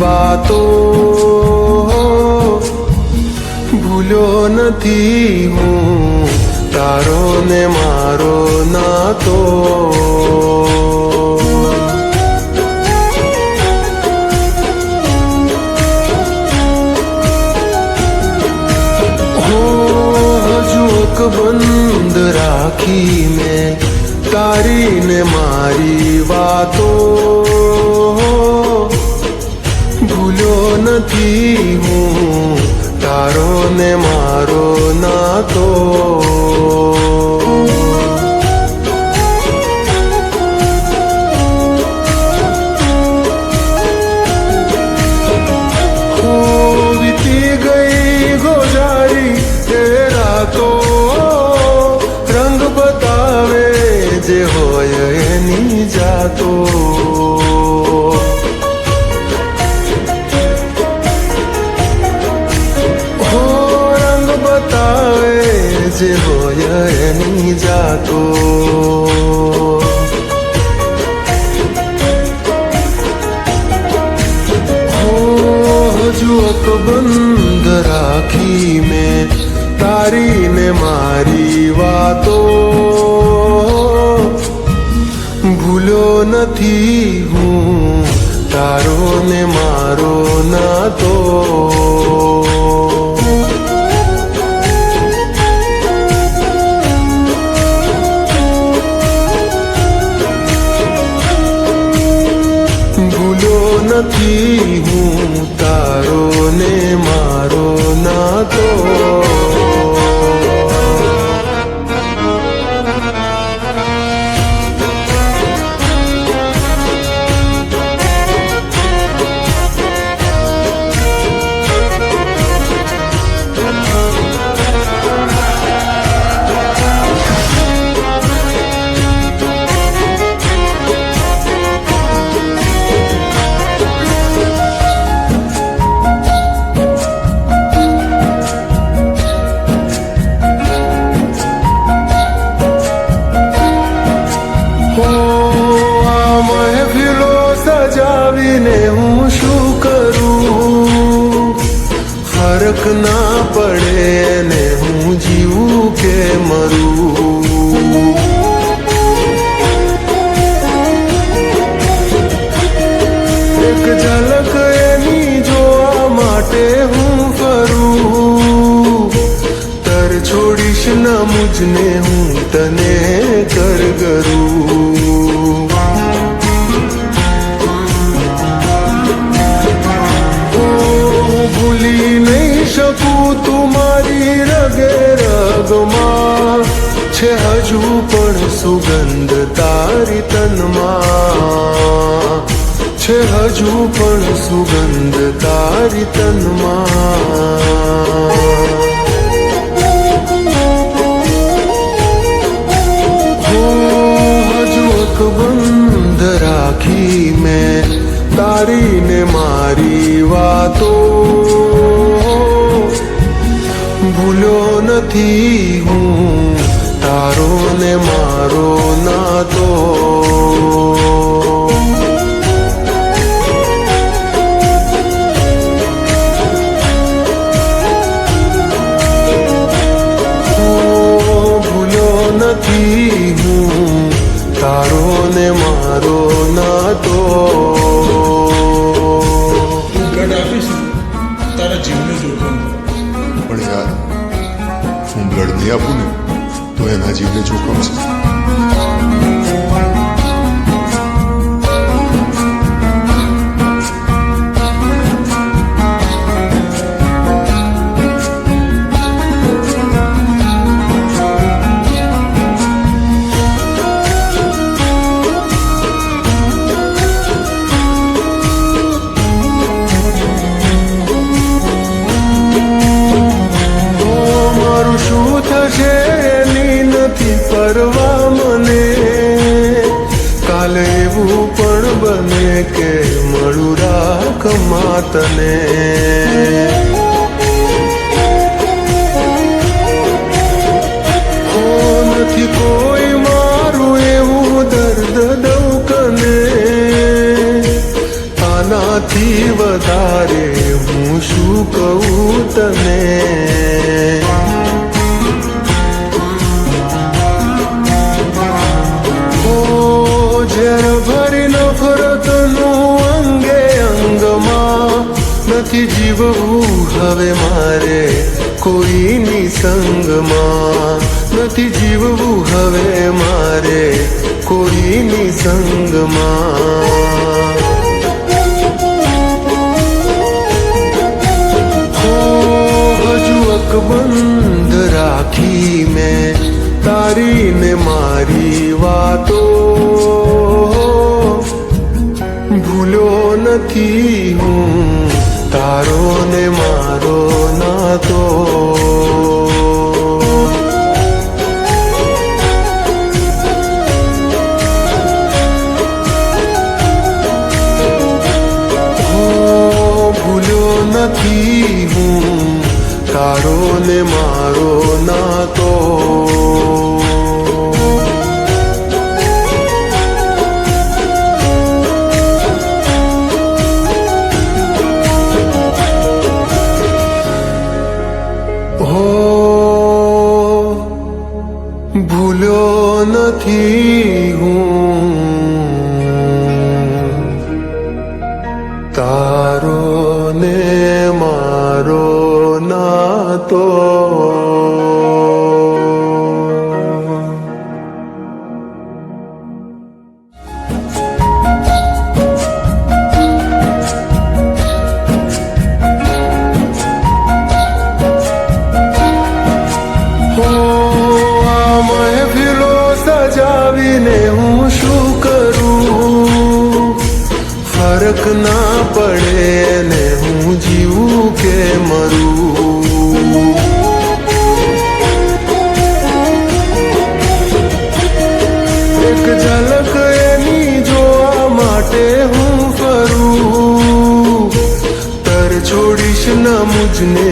વાતો ભૂલ્યો નથી હું તારો ને મારો નાતો. બંધ રાખી મેં તારીને મારી વાતો. નથી હું તારો ને મારો નાતો હો વીતી ગઈ ગોજારી એ રાતો રંગ બતાવે જે હોય એની જાતો જે હોય એની જાતો હજુ બંધ રાખી મેં તારીને મારી વાતો ભૂલો નથી હું તારો ને મારો નાતો ભૂલ્યો કર કરું ભૂલી નહીં શકું તું મારી રગે રગમાં. છે હજુ પણ સુગંધ તારી તનમાં. છે હજુ પણ સુગંધ તારી તનમાં. બંધ રાખી મેં તારીને મારી વાતો ભૂલ્યો નથી હું તારો ને મારો નાતો નાતો તું બ્લડ આપીશ તારા જીવનું જોખમ પણ યાર હું બ્લડ નહીં આપું ને તો એના જીવને જોખમ છે જગત માતને નથી કોઈ મારું એવું દર્દ દઉં કને આનાથી વધારે હું શું કહું તને નથી જીવવું. હવે મારે કોઈની સંગમાં નથી જીવવું. હવે મારે કોઈની સંગમાં. હજુ અકબંધ રાખી મેં તારી તારો ને મારો નાતો. ભૂલ્યો નથી. હો આ મહેફિલો સજાવીને હું શું કરું ફરક ના પડે ને હું જીવું કે મરું એક ઝલક એની જોવા માટે હું ફરું તર છોડીશ ના મુજને